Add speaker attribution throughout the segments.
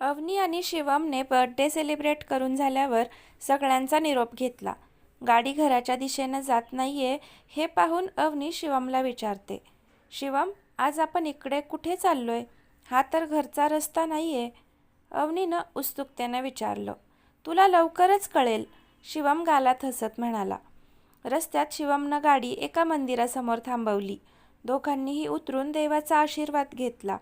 Speaker 1: अवनी आणि शिवमने birthday celebrate करून झाल्यावर सगळ्यांचा निरोप घेतला. गाडी घराच्या दिशेनं जात नाहीये हे पाहून अवनी शिवमला विचारते शिवम आज आपण इकडे कुठे चाललोय? हा तर घरचा रस्ता नाहीये. अवनीनं उत्सुकतेनं विचारलं तुला लवकरच कळेल शिवम गालात हसत म्हणाला. रस्त्यात शिवमनं गाडी एका मंदिरासमोर थांबवली. दोघांनीही उतरून देवाचा आशीर्वाद घेतला.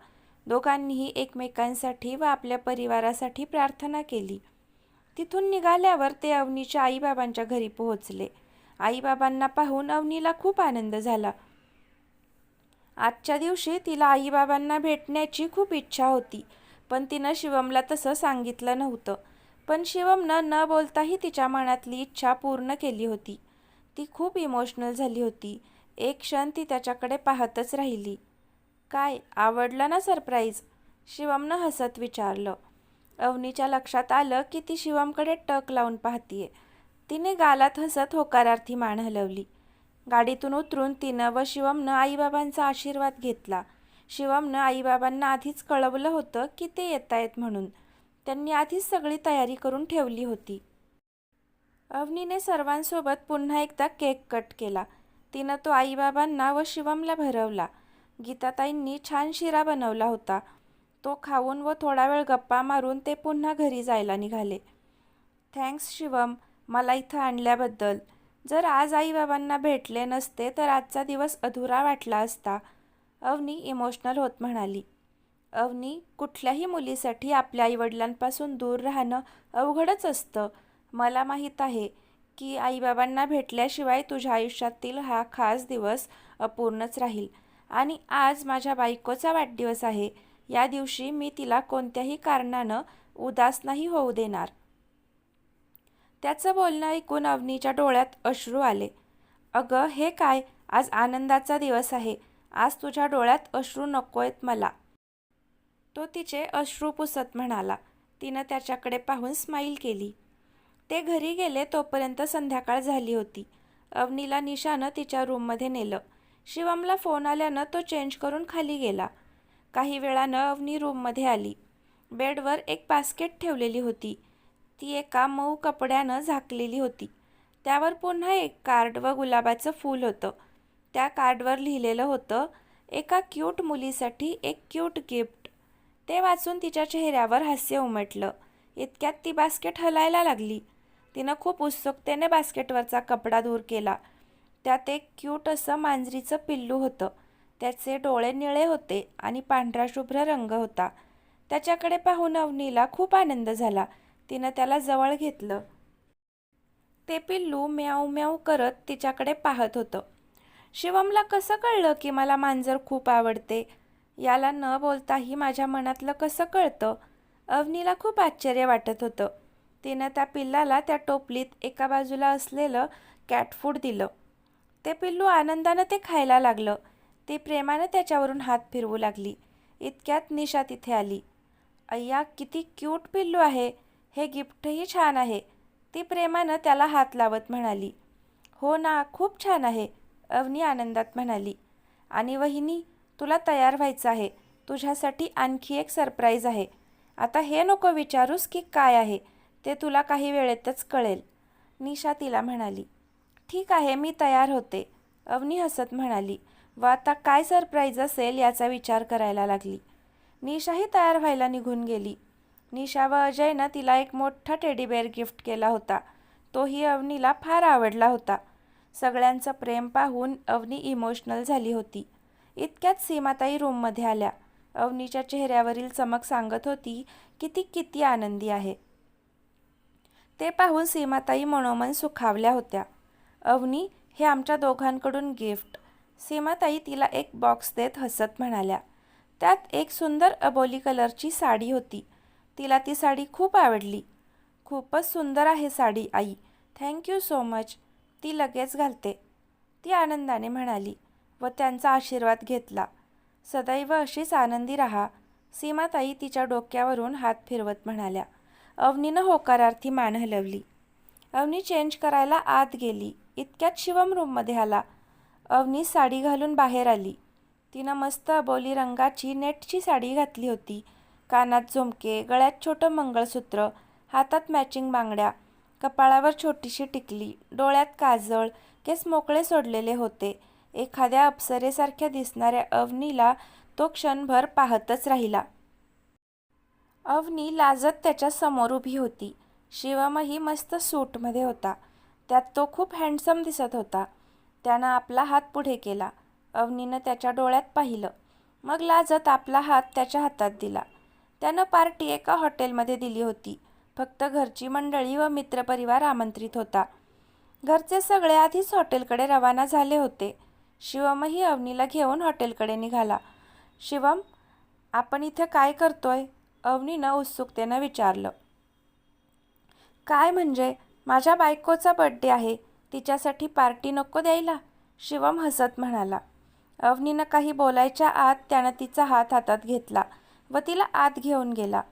Speaker 1: दोघांनीही एकमेकांसाठी व आपल्या परिवारासाठी प्रार्थना केली. तिथून निघाल्यावर ते अवनीच्या आईबाबांच्या घरी पोहोचले. आईबाबांना पाहून अवनीला खूप आनंद झाला. आजच्या दिवशी तिला आईबाबांना भेटण्याची खूप इच्छा होती पण तिनं शिवमला तसं सांगितलं नव्हतं. पण शिवमनं न बोलताही तिच्या मनातली इच्छा पूर्ण केली होती. ती खूप इमोशनल झाली होती. एक क्षण ती त्याच्याकडे पाहतच राहिली. काय? आवडलं ना सरप्राईज? शिवमनं हसत विचारलं. अवनीच्या लक्षात आलं की ती शिवमकडे टक लावून पाहतीये. तिने गालात हसत होकारार्थी मान हलवली. गाडीतून उतरून तिनं व शिवमनं आईबाबांचा आशीर्वाद घेतला. शिवमनं आईबाबांना आधीच कळवलं होतं की ते येत आहेत म्हणून. त्यांनी आधीच सगळी तयारी करून ठेवली होती. अवनीने सर्वांसोबत पुन्हा एकदा केक कट केला. तिनं तो आईबाबांना व शिवमला भरवला. गीताताईंनी छान शिरा बनवला होता. तो खाऊन व थोडा वेळ गप्पा मारून ते पुन्हा घरी जायला निघाले. थँक्स शिवम मला इथं आणल्याबद्दल. जर आज आईबाबांना भेटले नसते तर आजचा दिवस अधुरा वाटला असता अवनी इमोशनल होत म्हणाली. अवनी कुठल्याही मुलीसाठी आपल्या आईवडिलांपासून दूर राहणं अवघडच असतं. मला माहीत आहे की आईबाबांना भेटल्याशिवाय तुझ्या आयुष्यातील हा खास दिवस अपूर्णच राहील. आणि आज माझ्या बायकोचा वाढदिवस आहे. या दिवशी मी तिला कोणत्याही कारणानं उदास नाही होऊ देणार. त्याचं बोलणं ऐकून अवनीच्या डोळ्यात अश्रू आले. अगं हे काय? आज आनंदाचा दिवस आहे. आज तुझ्या डोळ्यात अश्रू नकोयत मला. तो तिचे अश्रू पुसत म्हणाला. तिनं त्याच्याकडे पाहून स्माईल केली. ते घरी गेले तोपर्यंत संध्याकाळ झाली होती. अवनीला निशानं तिच्या रूममध्ये नेलं. शिवमला फोन आल्यानं तो चेंज करून खाली गेला. काही वेळानं अवनी रूममध्ये आली. बेडवर एक बास्केट ठेवलेली होती. ती एका मऊ कपड्यानं झाकलेली होती. त्यावर पुन्हा एक कार्ड व गुलाबाचं फूल होतं. त्या कार्डवर लिहिलेलं होतं एका क्यूट मुलीसाठी एक क्यूट गिफ्ट. ते वाचून तिच्या चेहऱ्यावर हास्य उमटलं. इतक्यात ती बास्केट हलायला लागली. तिनं खूप उत्सुकतेने बास्केटवरचा कपडा दूर केला. त्यात एक क्यूट असं मांजरीचं पिल्लू होतं. त्याचे डोळे निळे होते आणि पांढरा शुभ्र रंग होता. त्याच्याकडे पाहून अवनीला खूप आनंद झाला. तिनं त्याला जवळ घेतलं. ते पिल्लू म्याऊ म्याऊ करत तिच्याकडे पाहत होतं. शिवमला कसं कळलं की मला मांजर खूप आवडते? याला न बोलताही माझ्या मनातलं कसं कळतं? अवनीला खूप आश्चर्य वाटत होतं. तिनं त्या पिल्लाला त्या टोपलीत एका बाजूला असलेलं कॅट फूड दिलं. ते पिल्लू आनंदानं ते खायला लागलं. ती प्रेमानं त्याच्यावरून हात फिरवू लागली. इतक्यात निशा तिथे आली. अय्या किती क्यूट पिल्लू आहे. हे गिफ्टही छान आहे. ती प्रेमानं त्याला हात लावत म्हणाली. हो ना खूप छान आहे अवनी आनंदात म्हणाली. आणि वहिनी तुला तयार व्हायचं आहे. तुझ्यासाठी आणखी एक सरप्राईज आहे. आता हे नको विचारूस की काय आहे. ते तुला काही वेळेतच कळेल. निशा तिला म्हणाली. ठीक आहे मी तयार होते. अवनी हसत म्हणाली व आता काय सरप्राईज असेल याचा विचार करायला लागली. निशाही तयार व्हायला निघून गेली. निशा व अजयनं तिला एक मोठा टेडीबेअर गिफ्ट केला होता. तोही अवनीला फार आवडला होता. सगळ्यांचं प्रेम पाहून अवनी इमोशनल झाली होती. इतक्यात सीमाताई रूममध्ये आल्या. अवनीच्या चेहऱ्यावरील चमक सांगत होती की ती किती आनंदी आहे. ते पाहून सीमाताई मनोमन सुखावल्या होत्या. अवनी हे आमच्या दोघांकडून गिफ्ट. सीमाताई तिला एक बॉक्स देत हसत म्हणाल्या त्यात एक सुंदर अबोली कलरची साडी होती. तिला ती साडी खूप आवडली. खूपच सुंदर आहे साडी आई. Thank you so much. ती लगेच घालते. ती आनंदाने म्हणाली व त्यांचा आशीर्वाद घेतला. सदैव अशीच आनंदी राहा. सीमाताई तिच्या डोक्यावरून हात फिरवत म्हणाल्या. अवनीनं होकारार्थी मान हलवली. अवनी चेंज करायला आत गेली. इतक्यात शिवम रूममध्ये आला. अवनी साडी घालून बाहेर आली. तिनं मस्त अबोली रंगाची नेटची साडी घातली होती. कानात झुमके गळ्यात छोटं मंगळसूत्र हातात मॅचिंग बांगड्या कपाळावर छोटीशी टिकली डोळ्यात काजळ केस मोकळे सोडलेले होते. एखाद्या अप्सरेसारख्या दिसणाऱ्या अवनीला तो क्षणभर पाहतच राहिला. अवनी लाजत त्याच्यासमोर उभी होती. शिवमही मस्त सूटमध्ये होता. त्यात तो खूप हँडसम दिसत होता. त्यानं आपला हात पुढे केला. अवनीनं त्याच्या डोळ्यात पाहिलं. मग लाजत आपला हात त्याच्या हातात दिला. त्यानं पार्टी एका हॉटेलमध्ये दिली होती. फक्त घरची मंडळी व मित्रपरिवार आमंत्रित होता. घरचे सगळे आधीच हॉटेलकडे रवाना झाले होते. शिवमही अवनीला घेऊन हॉटेलकडे निघाला. शिवम आपण इथे काय करतोय? अवनीनं उत्सुकतेनं विचारलं. काय म्हणजे? माझ्या बायकोचा बड्डे आहे. तिच्यासाठी पार्टी नको द्यायला. शिवम हसत म्हणाला. अवनीनं काही बोलायच्या आत त्यानं तिचा हात हातात घेतला व तिला आत घेऊन गेला.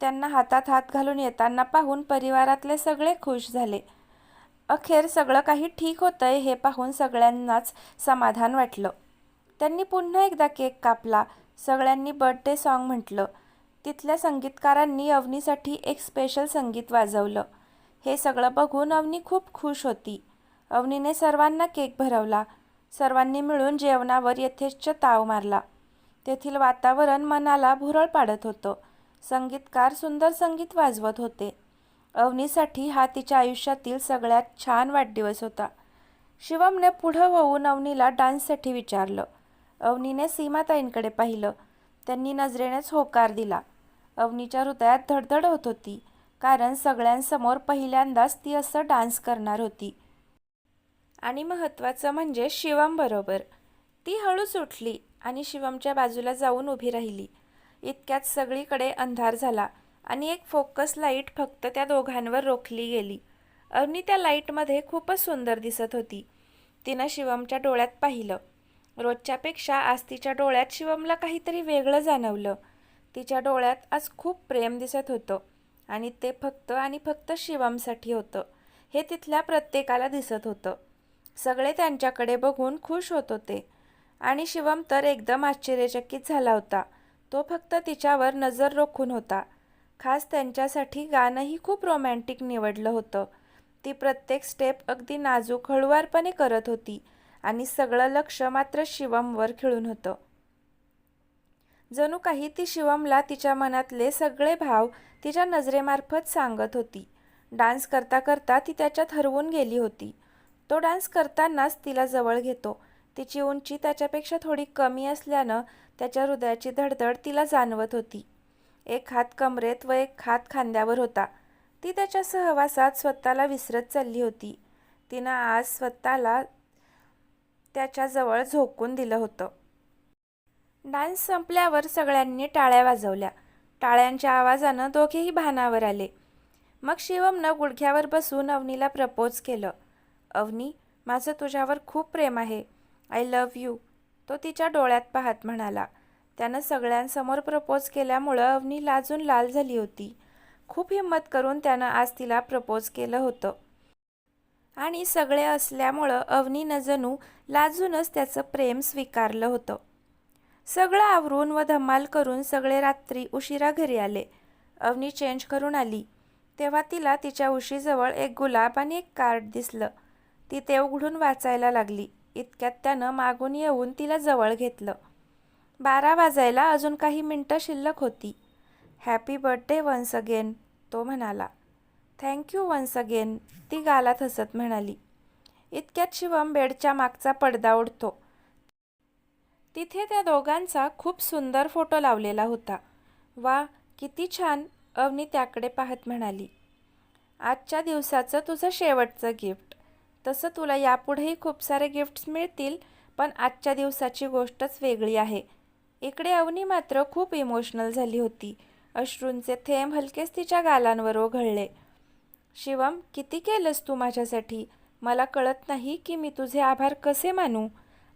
Speaker 1: त्यांना हातात हात घालून येताना पाहून परिवारातले सगळे खुश झाले. अखेर सगळं काही ठीक होतंय हे पाहून सगळ्यांनाच समाधान वाटलं. त्यांनी पुन्हा एकदा केक कापला. सगळ्यांनी बर्थडे सॉन्ग म्हटलं. तिथल्या संगीतकारांनी अवनीसाठी एक स्पेशल संगीत वाजवलं. हे सगळं बघून अवनी खूप खुश होती. अवनीने सर्वांना केक भरवला. सर्वांनी मिळून जेवणावर यथेच्छ ताव मारला. तेथील वातावरण मनाला भुरळ पाडत होतं. संगीतकार सुंदर संगीत वाजवत होते. अवनीसाठी हा तिच्या आयुष्यातील सगळ्यात छान वाढदिवस होता. शिवमने पुढं होऊन अवनीला डान्ससाठी विचारलं. अवनीने सीमाताईंकडे पाहिलं. त्यांनी नजरेनेच होकार दिला. अवनीच्या हृदयात धडधड होत होती. कारण सगळ्यांसमोर पहिल्यांदाच ती असं डान्स करणार होती. आणि महत्त्वाचं म्हणजे शिवम बरोबर. ती हळूच उठली आणि शिवमच्या बाजूला जाऊन उभी राहिली. इतक्यात सगळीकडे अंधार झाला आणि एक फोकस लाइट फक्त त्या दोघांवर रोखली गेली. अवनी त्या लाईटमध्ये खूपच सुंदर दिसत होती. तिनं शिवमच्या डोळ्यात पाहिलं. रोजच्यापेक्षा आज तिच्या डोळ्यात शिवमला काहीतरी वेगळं जाणवलं. तिच्या डोळ्यात आज खूप प्रेम दिसत होतं. आणि ते फक्त आणि फक्त शिवमसाठी होतं. हे तिथल्या प्रत्येकाला दिसत होतं. सगळे त्यांच्याकडे बघून खुश होत होते. आणि शिवम तर एकदम आश्चर्यचकित झाला होता. तो फक्त तिच्यावर नजर रोखून होता. खास त्यांच्यासाठी गाणंही खूप रोमॅन्टिक निवडलं होतं. ती प्रत्येक स्टेप अगदी नाजूक हळुवारपणे करत होती. आणि सगळं लक्ष मात्र शिवमवर खिळून होतं. जणू काही ती शिवमला तिच्या मनातले सगळे भाव तिच्या नजरेमार्फत सांगत होती. डान्स करता करता ती त्याच्यात हरवून गेली होती. तो डान्स करतानाच तिला जवळ घेतो. तिची उंची त्याच्यापेक्षा थोडी कमी असल्यानं त्याच्या हृदयाची धडधड तिला जाणवत होती. एक हात कमरेत व एक हात खांद्यावर होता. ती त्याच्या सहवासात स्वतःला विसरत चालली होती. तिनं आज स्वतःला त्याच्याजवळ झोकून दिलं होतं. डान्स संपल्यावर सगळ्यांनी टाळ्या वाजवल्या. टाळ्यांच्या आवाजानं दोघेही भानावर आले. मग शिवमनं गुडघ्यावर बसून अवनीला प्रपोज केलं. अवनी माझं तुझ्यावर खूप प्रेम आहे. आय लव्ह यू तो तिच्या डोळ्यात पाहत म्हणाला. त्यानं सगळ्यांसमोर प्रपोज केल्यामुळं अवनी लाजून लाल झाली होती. खूप हिंमत करून त्यानं आज तिला प्रपोज केलं होतं. आणि सगळे असल्यामुळं अवनीनं जणू लाजूनच त्याचं प्रेम स्वीकारलं होतं. सगळं आवरून व धमाल करून सगळे रात्री उशिरा घरी आले. अवनी चेंज करून आली. तेव्हा तिला तिच्या उशीजवळ एक गुलाब आणि एक कार्ड दिसलं. ती ते उघडून वाचायला लागली. इतक्यात त्यानं मागून येऊन तिला जवळ घेतलं. बारा वाजायला अजून काही मिनटं शिल्लक होती. हॅपी बर्थडे वन्स अगेन तो म्हणाला. थँक्यू वन्स अगेन ती गालात हसत म्हणाली. इतक्यात शिवम बेडच्या मागचा पडदा उडतो तिथे त्या दोघांचा खूप सुंदर फोटो लावलेला होता. वा किती छान अवनी त्याकडे पाहत म्हणाली. आजच्या दिवसाचं तुझं शेवटचं गिफ्ट. तसं तुला यापुढेही खूप सारे गिफ्ट्स मिळतील पण आजच्या दिवसाची गोष्टच वेगळी आहे. इकडे अवनी मात्र खूप इमोशनल झाली होती. अश्रूंचे थेंब हलकेच तिच्या गालांवर ओघळले. शिवम किती केलंस तू माझ्यासाठी? मला कळत नाही की मी तुझे आभार कसे मानू.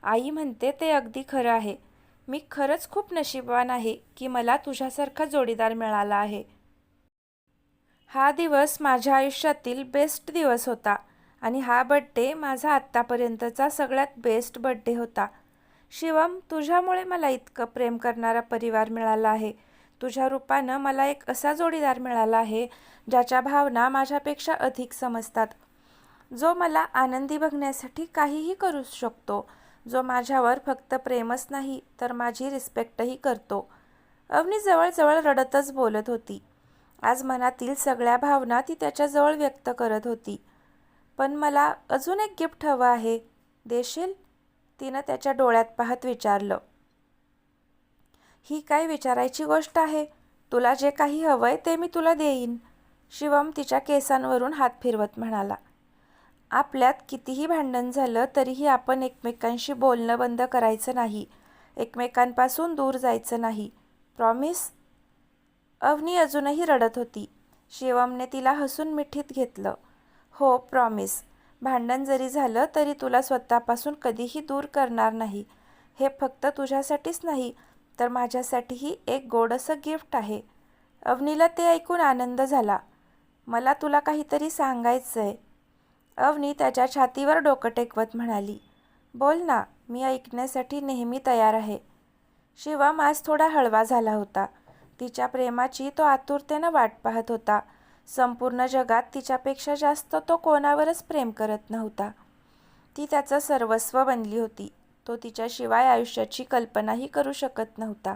Speaker 1: आई म्हणते ते अगदी खरं आहे. मी खरंच खूप नशीबवान आहे की मला तुझ्यासारखा जोडीदार मिळाला आहे. हा दिवस माझ्या आयुष्यातील बेस्ट दिवस होता आणि हा बड्डे माझा आत्तापर्यंतचा सगळ्यात बेस्ट बड्डे होता. शिवम तुझ्यामुळे मला इतकं प्रेम करणारा परिवार मिळाला आहे. तुझ्या रूपानं मला एक असा जोडीदार मिळाला आहे ज्याच्या भावना माझ्यापेक्षा अधिक समजतात. जो मला आनंदी बघण्यासाठी काहीही करू शकतो. जो माझ्यावर फक्त प्रेमच नाही तर माझी रिस्पेक्टही करतो. अवनी जवळजवळ रडतच बोलत होती. आज मनातील सगळ्या भावना ती त्याच्याजवळ व्यक्त करत होती. पण मला अजून एक गिफ्ट हवं आहे. देशील? तिनं त्याच्या डोळ्यात पाहत विचारलं. ही काय विचारायची गोष्ट आहे? तुला जे काही हवंय ते मी तुला देईन. शिवम तिच्या केसांवरून हात फिरवत म्हणाला. आपल्यात कितीही भांडण झालं तरीही आपण एकमेकांशी बोलणं बंद करायचं नाही. एकमेकांपासून दूर जायचं नाही. प्रॉमिस अवनी अजूनही रडत होती. शिवमने तिला हसून मिठीत घेतलं. हो प्रॉमिस भांडण जरी झालं तरी तुला स्वतःपासून कधीही दूर करणार नाही. हे फक्त तुझ्यासाठीच नाही तर माझ्यासाठीही एक गोड असं गिफ्ट आहे. अवनीला ते ऐकून आनंद झाला. मला तुला काहीतरी सांगायचं आहे अवनी त्याच्या छातीवर डोकं टेकवत म्हणाली बोल ना मी ऐकण्यासाठी नेहमी तयार आहे. शिवम आज थोडा हळवा झाला होता. तिच्या प्रेमाची तो आतुरतेनं वाट पाहत होता. संपूर्ण जगात तिच्यापेक्षा जास्त तो कोणावरच प्रेम करत नव्हता. ती त्याचं सर्वस्व बनली होती. तो तिच्याशिवाय आयुष्याची कल्पनाही करू शकत नव्हता.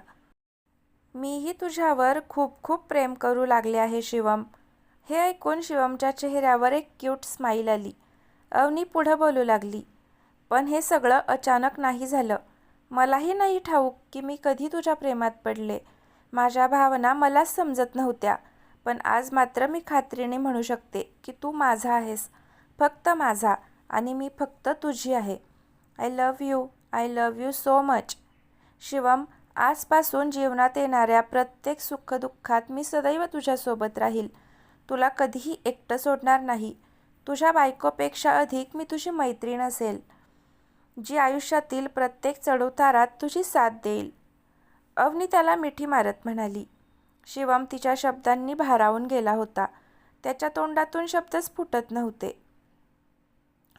Speaker 1: मीही तुझ्यावर खूप खूप प्रेम करू लागले आहे शिवम. हे ऐकून शिवमच्या चेहऱ्यावर एक क्यूट स्माईल आली. अवनी पुढं बोलू लागली. पण हे सगळं अचानक नाही झालं. मलाही नाही ठाऊक की मी कधी तुझ्या प्रेमात पडले. माझ्या भावना मलाच समजत नव्हत्या. पण आज मात्र मी खात्रीने म्हणू शकते की तू माझा आहेस. फक्त माझा आणि मी फक्त तुझी आहे. I love you. I love you so much. Shivam आजपासून जीवनात येणाऱ्या प्रत्येक सुखदुःखात मी सदैव तुझ्यासोबत राहील. तुला कधीही एकटं सोडणार नाही. तुझ्या बायकोपेक्षा अधिक मी तुझी मैत्रीण असेल. जी आयुष्यातील प्रत्येक चढउतारात तुझी साथ देईल. अवनी त्याला मिठी मारत म्हणाली. शिवम तिच्या शब्दांनी भारावून गेला होता. त्याच्या तोंडातून शब्दच फुटत नव्हते.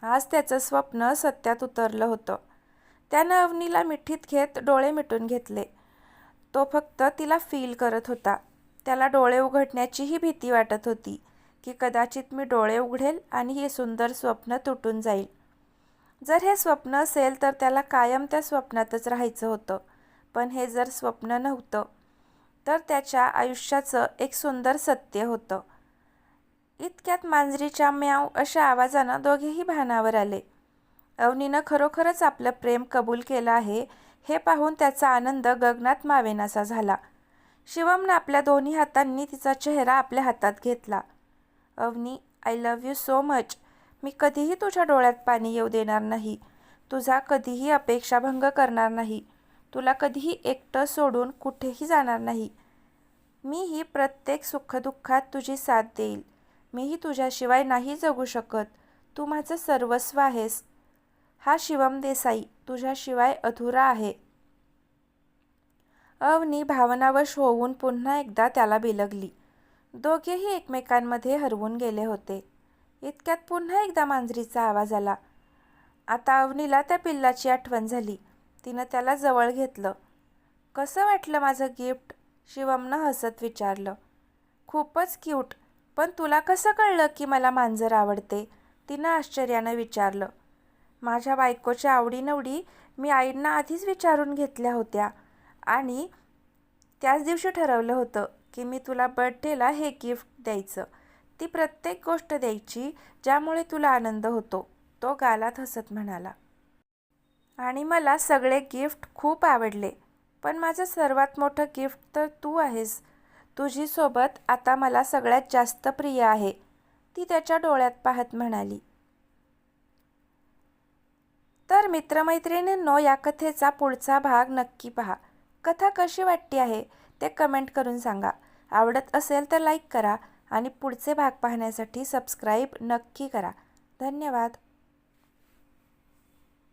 Speaker 1: आज त्याचं स्वप्न सत्यात उतरलं होतं. त्यानं अवनीला मिठीत घेत डोळे मिटून घेतले. तो फक्त तिला फील करत होता. त्याला डोळे उघडण्याचीही भीती वाटत होती की कदाचित मी डोळे उघडेल आणि हे सुंदर स्वप्न तुटून जाईल. जर हे स्वप्न असेल तर त्याला कायम त्या स्वप्नातच राहायचं होतं पण हे जर स्वप्न नव्हतं तर त्याच्या आयुष्याचं एक सुंदर सत्य होतं. इतक्यात मांजरीच्या म्याव अशा आवाजानं दोघेही भानावर आले. अवनीनं खरोखरच आपलं प्रेम कबूल केलं आहे हे पाहून त्याचा आनंद गगनात मावेनासा झाला. शिवमनं आपल्या दोन्ही हातांनी तिचा चेहरा आपल्या हातात घेतला. Avani I love you so much मी कधीही तुझ्या डोळ्यात पाणी येऊ देणार नाही. तुझा कधीही अपेक्षाभंग करणार नाही. तुला कधीही एकटं सोडून कुठेही जाणार नाही. मीही प्रत्येक सुखदुःखात तुझी साथ देईल. मीही तुझ्याशिवाय नाही जगू शकत. तू माझं सर्वस्व आहेस. हा शिवम देसाई तुझ्याशिवाय अधुरा आहे. अवनी भावनावश होऊन पुन्हा एकदा त्याला बिलगली. दोघेही एकमेकांमध्ये हरवून गेले होते. इतक्यात पुन्हा एकदा मांजरीचा आवाज आला. आता अवनीला त्या पिल्लाची आठवण झाली. तिनं त्याला जवळ घेतलं. कसं वाटलं माझं गिफ्ट? शिवमनं हसत विचारलं. खूपच क्यूट. पण तुला कसं कळलं की मला मांजर आवडते? तिनं आश्चर्यानं विचारलं. माझ्या बायकोच्या आवडीनवडी मी आईंना आधीच विचारून घेतल्या होत्या. आणि त्याच दिवशी ठरवलं होतं की मी तुला बर्थडेला हे गिफ्ट द्यायचं. ती प्रत्येक गोष्ट द्यायची ज्यामुळे तुला आनंद होतो तो गालात हसत म्हणाला. आणि मला सगळे गिफ्ट खूप आवडले पण माझं सर्वात मोठं गिफ्ट तर तू आहेस. तुझी सोबत आता मला सगळ्यात जास्त प्रिय आहे ती त्याच्या डोळ्यात पाहत म्हणाली. तर मित्रमैत्रिणींनो या कथेचा पुढचा भाग नक्की पहा. कथा कशी वाटते आहे ते कमेंट करून सांगा. आवडत असेल तर लाईक करा आणि पुढचे भाग पाहण्यासाठी सबस्क्राईब नक्की करा. धन्यवाद.